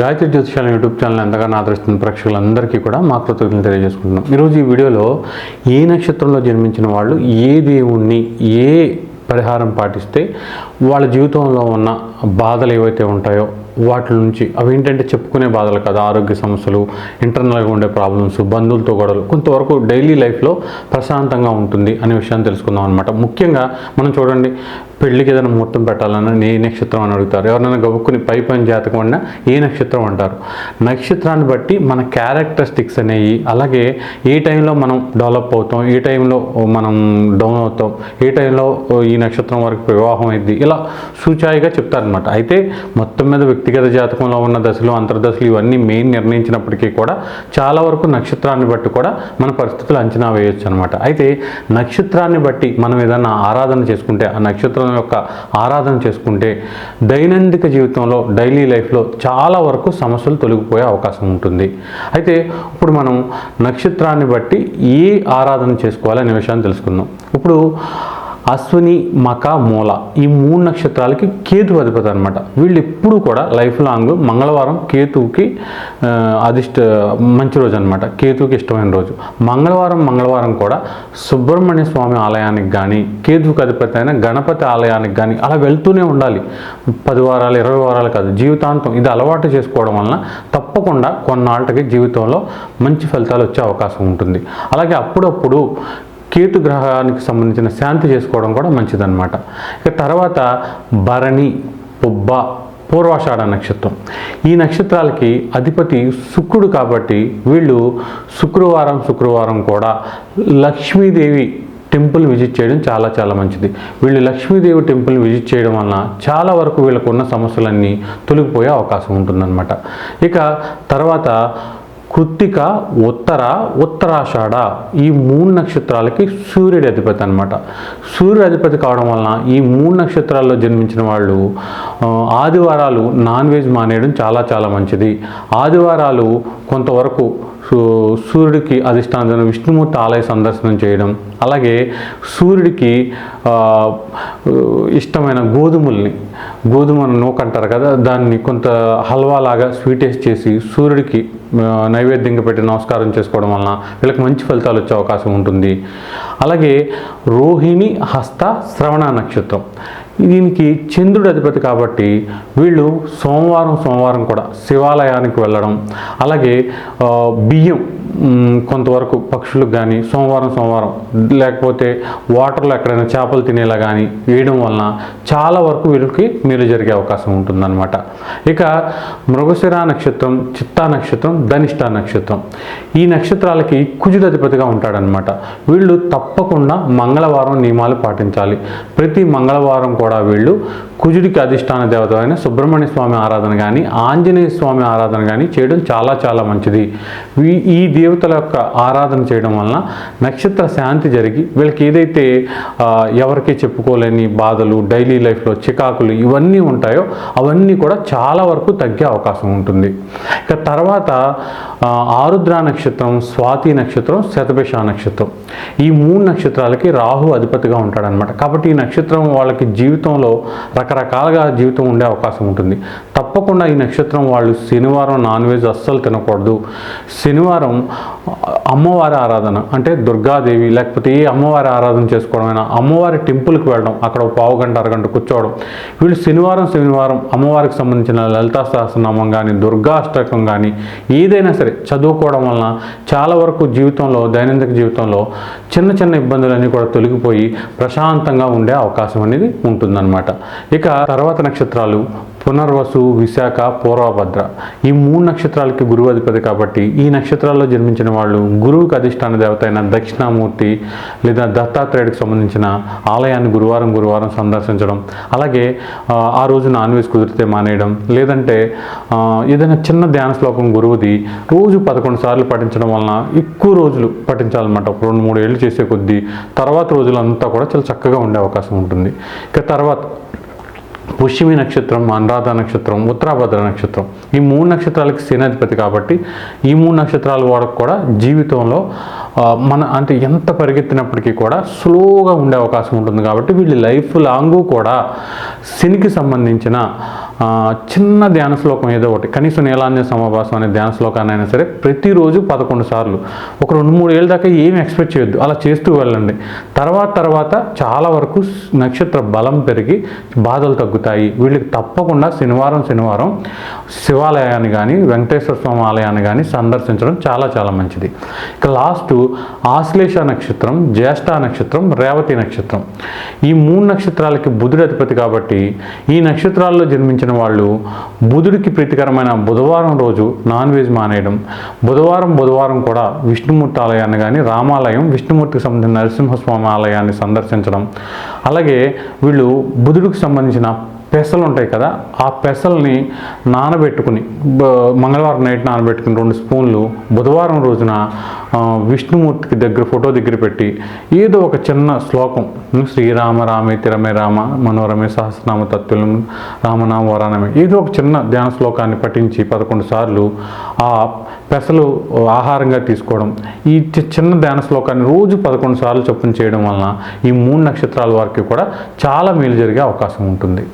Gayatri జ్యోతిషాల YouTube channel ఎంతగానో ఆదరిస్తున్న ప్రేక్షకులందరికీ కూడా మా కృతజ్ఞతలు తెలియజేసుకుంటున్నాం. ఈరోజు ఈ వీడియోలో ఏ నక్షత్రంలో జన్మించిన వాళ్ళు ఏ దేవుణ్ణి ఏ పరిహారం పాటిస్తే వాళ్ళ జీవితంలో ఉన్న బాధలు ఏవైతే ఉంటాయో వాటి నుంచి అవి ఏంటంటే చెప్పుకునే బాధలు కదా ఆరోగ్య సమస్యలు ఇంటర్నల్గా ఉండే ప్రాబ్లమ్స్ బంధువులతో గొడవలు. కొంతవరకు డైలీ లైఫ్లో ప్రశాంతంగా ఉంటుంది అనే విషయాన్ని తెలుసుకుందాం అనమాట ముఖ్యంగా మనం చూడండి పెళ్ళికి ఏదైనా ముహూర్తం పెట్టాలన్నా ఏ నక్షత్రం అని అడుగుతారు. ఎవరైనా గబుక్కుని పై పని జాతకం అన్నా ఏ నక్షత్రం అంటారు. నక్షత్రాన్ని బట్టి మన క్యారెక్టరిస్టిక్స్ అనేవి అలాగే ఏ టైంలో మనం డెవలప్ అవుతాం ఏ టైంలో మనం డౌన్ అవుతాం ఏ టైంలో ఈ నక్షత్రం వరకు వివాహం అయింది ఇలా సూచాయిగా చెప్తారనమాట అయితే మొత్తం మీద వ్యక్తిగత జాతకంలో ఉన్న దశలు అంతర్దశలు ఇవన్నీ మెయిన్ నిర్ణయించినప్పటికీ కూడా చాలా వరకు నక్షత్రాన్ని బట్టి కూడా మన పరిస్థితులు అంచనా వేయొచ్చు అనమాట అయితే నక్షత్రాన్ని బట్టి మనం ఏదైనా ఆరాధన చేసుకుంటే ఆ నక్షత్రం యొక్క ఆరాధన చేసుకుంటే దైనందిక జీవితంలో డైలీ లైఫ్లో చాలా వరకు సమస్యలు తొలగిపోయే అవకాశం ఉంటుంది. అయితే ఇప్పుడు మనం నక్షత్రాన్ని బట్టి ఏ ఆరాధన చేసుకోవాలి అనే విషయాన్ని తెలుసుకుందాం. ఇప్పుడు అశ్విని మక మూల ఈ మూడు నక్షత్రాలకి కేతు అధిపతి అనమాట వీళ్ళు ఎప్పుడు కూడా లైఫ్ లాంగ్ మంగళవారం కేతువుకి అధిష్ట మంచి రోజు అనమాట కేతువుకి ఇష్టమైన రోజు. మంగళవారం మంగళవారం కూడా సుబ్రహ్మణ్య స్వామి ఆలయానికి కానీ కేతువుకి అధిపతి అయిన గణపతి ఆలయానికి కానీ అలా వెళ్తూనే ఉండాలి. పది వారాలు ఇరవై వారాలు కాదు. జీవితాంతం ఇది అలవాటు చేసుకోవడం వలన తప్పకుండా కొన్నాళ్ళకి జీవితంలో మంచి ఫలితాలు వచ్చే అవకాశం ఉంటుంది. అలాగే అప్పుడప్పుడు కేతు గ్రహానికి సంబంధించిన శాంతి చేసుకోవడం కూడా మంచిదన్నమాట. ఇక తర్వాత భరణి పుబ్బ పూర్వాషాఢ నక్షత్రం. ఈ నక్షత్రాలకి అధిపతి శుక్రుడు కాబట్టి వీళ్ళు శుక్రవారం శుక్రవారం కూడా లక్ష్మీదేవి టెంపుల్ విజిట్ చేయడం చాలా చాలా మంచిది. వీళ్ళు లక్ష్మీదేవి టెంపుల్ విజిట్ చేయడం వలన చాలా వరకు వీళ్ళకు ఉన్న సమస్యలన్నీ తొలగిపోయే అవకాశం ఉంటుందన్నమాట. ఇక తర్వాత కృత్తిక ఉత్తర ఉత్తరాషాఢ ఈ మూడు నక్షత్రాలకి సూర్యుడి అధిపతి అనమాట సూర్యుడు అధిపతి కావడం వలన ఈ మూడు నక్షత్రాల్లో జన్మించిన వాళ్ళు ఆదివారాలు నాన్ వెజ్ మానేయడం చాలా చాలా మంచిది. ఆదివారాలు కొంతవరకు సూ- సూర్యుడికి అధిష్టానం విష్ణుమూర్తి ఆలయ సందర్శనం చేయడం అలాగే సూర్యుడికి ఇష్టమైన గోధుమల్ని గోధుమ నూక అంటారు కదా దాన్ని కొంత హల్వా లాగా స్వీటేస్ చేసి సూర్యుడికి నైవేద్యంగా పెట్టి నమస్కారం చేసుకోవడం వలన వీళ్ళకి మంచి ఫలితాలు వచ్చే అవకాశం ఉంటుంది. అలాగే రోహిణి హస్త శ్రవణ నక్షత్రం. దీనికి చంద్రుడు అధిపతి కాబట్టి వీళ్ళు సోమవారం సోమవారం కూడా శివాలయానికి వెళ్ళడం అలాగే బియ్యం కొంతవరకు పక్షులకు కానీ సోమవారం సోమవారం లేకపోతే వాటర్లో ఎక్కడైనా చేపలు తినేలా కానీ వేయడం వలన చాలా వరకు వీళ్ళకి మేలు జరిగే అవకాశం ఉంటుందన్నమాట. ఇక మృగశిర నక్షత్రం చిత్తా నక్షత్రం ధనిష్ట నక్షత్రం. ఈ నక్షత్రాలకి కుజుడు అధిపతిగా ఉంటాడనమాట వీళ్ళు తప్పకుండా మంగళవారం నియమాలు పాటించాలి. ప్రతి మంగళవారం కూడా వీళ్ళు కుజుడికి అధిష్టాన దేవత అయిన సుబ్రహ్మణ్య స్వామి ఆరాధన కానీ ఆంజనేయ స్వామి ఆరాధన కానీ చేయడం చాలా చాలా మంచిది. ఈ- ఈ దేవతల యొక్క ఆరాధన చేయడం వలన నక్షత్ర శాంతి జరిగి వీళ్ళకి ఏదైతే ఎవరికి చెప్పుకోలేని బాధలు డైలీ లైఫ్లో చికాకులు ఇవన్నీ ఉంటాయో అవన్నీ కూడా చాలా వరకు తగ్గే అవకాశం ఉంటుంది. ఇక తర్వాత ఆరుద్ర నక్షత్రం స్వాతి నక్షత్రం శతభిష నక్షత్రం. ఈ మూడు నక్షత్రాలకి రాహు అధిపతిగా ఉంటాడనమాట కాబట్టి ఈ నక్షత్రం వాళ్ళకి జీవితంలో రకరకాలుగా జీవితం ఉండే అవకాశం ఉంటుంది. తప్పకుండా ఈ నక్షత్రం వాళ్ళు శనివారం నాన్ వెజ్ అస్సలు తినకూడదు. శనివారం అమ్మవారి ఆరాధన అంటే దుర్గాదేవి లేకపోతే ఏ అమ్మవారి ఆరాధన చేసుకోవడమైనా అమ్మవారి టెంపుల్కి వెళ్ళడం అక్కడ ఒక పావు గంట అరగంట కూర్చోవడం వీళ్ళు శనివారం శనివారం అమ్మవారికి సంబంధించిన లలితా సహస్రనామం కానీ దుర్గాష్టకం కానీ ఏదైనా సరే చదువుకోవడం వలన చాలా వరకు జీవితంలో దైనందిక జీవితంలో చిన్న చిన్న ఇబ్బందులన్నీ కూడా తొలగిపోయి ప్రశాంతంగా ఉండే అవకాశం అనేది ఉంటుందన్నమాట. ఇక తర్వాత నక్షత్రాలు పునర్వసు విశాఖ పూర్వభద్ర. ఈ మూడు నక్షత్రాలకి గురువు అధిపతి కాబట్టి ఈ నక్షత్రాల్లో జన్మించిన వాళ్ళు గురువుకి అధిష్టాన దేవత అయిన దక్షిణామూర్తి లేదా దత్తాత్రేయుడికి సంబంధించిన ఆలయాన్ని గురువారం గురువారం సందర్శించడం అలాగే ఆ, రోజు నాన్ వెజ్ కుదిరితే మానేయడం లేదంటే ఏదైనా చిన్న ధ్యాన శ్లోకం గురువుది రోజు పదకొండు సార్లు పఠించడం వలన ఎక్కువ రోజులు పఠించాలన్నమాట. ఒక రెండు మూడు ఏళ్ళు చేసే కొద్దీ తర్వాత రోజులంతా కూడా చాలా చక్కగా ఉండే అవకాశం ఉంటుంది. ఇక తర్వాత పుష్యమి నక్షత్రం అనురాధ నక్షత్రం ఉత్తరాభద్ర నక్షత్రం. ఈ మూడు నక్షత్రాలకి సేనాధిపతి కాబట్టి ఈ మూడు నక్షత్రాల వాళ్ళకు కూడా జీవితంలో మన అంటే ఎంత పరిగెత్తినప్పటికీ కూడా స్లోగా ఉండే అవకాశం ఉంటుంది కాబట్టి వీళ్ళ లైఫ్ లాంగ్ కూడా శనికి సంబంధించిన చిన్న ధ్యాన శ్లోకం ఏదో ఒకటి కనీసం నీలాంజన సమాభాసం అనే ధ్యాన శ్లోకాన్ని అయినా సరే ప్రతిరోజు పదకొండు సార్లు. ఒక రెండు మూడు ఏళ్ళ దాకా ఏమి ఎక్స్పెక్ట్ చేయొద్దు. అలా చేస్తూ వెళ్ళండి. తర్వాత తర్వాత చాలా వరకు నక్షత్ర బలం పెరిగి బాధలు తగ్గుతాయి. వీళ్ళకి తప్పకుండా శనివారం శనివారం శివాలయాన్ని కానీ వెంకటేశ్వర స్వామి ఆలయాన్ని కానీ సందర్శించడం చాలా చాలా మంచిది. ఇక లాస్ట్ ఆశ్లేష నక్షత్రం జ్యేష్ఠ నక్షత్రం రేవతి నక్షత్రం. ఈ మూడు నక్షత్రాలకి బుధుడు అధిపతి కాబట్టి ఈ నక్షత్రాల్లో జన్మించిన వాళ్ళు బుధుడికి ప్రీతికరమైన బుధవారం రోజు నాన్ వెజ్ మానేయడం. బుధవారం బుధవారం కూడా విష్ణుమూర్తి ఆలయాన్ని కానీ రామాలయం విష్ణుమూర్తికి సంబంధించిన నరసింహస్వామి ఆలయాన్ని సందర్శించడం. అలాగే వీళ్ళు బుధుడికి సంబంధించిన పెసలు ఉంటాయి కదా ఆ పెసల్ని నానబెట్టుకుని మంగళవారం నైట్ నానబెట్టుకుని రెండు స్పూన్లు బుధవారం రోజున విష్ణుమూర్తికి దగ్గర ఫోటో దగ్గర పెట్టి ఏదో ఒక చిన్న శ్లోకం శ్రీరామ రామే తిరమే రామ మనోరమే సహస్రనామ తత్తులం రామనామ వరానమే ఏదో ఒక చిన్న ధ్యాన శ్లోకాన్ని పఠించి పదకొండు సార్లు ఆ పెసలు ఆహారంగా తీసుకోవడం ఈ చి- చిన్న ధ్యాన శ్లోకాన్ని రోజు పదకొండు సార్లు చొప్పున చేయడం వలన ఈ మూడు నక్షత్రాల వారికి కూడా చాలా మేలు జరిగే అవకాశం ఉంటుంది.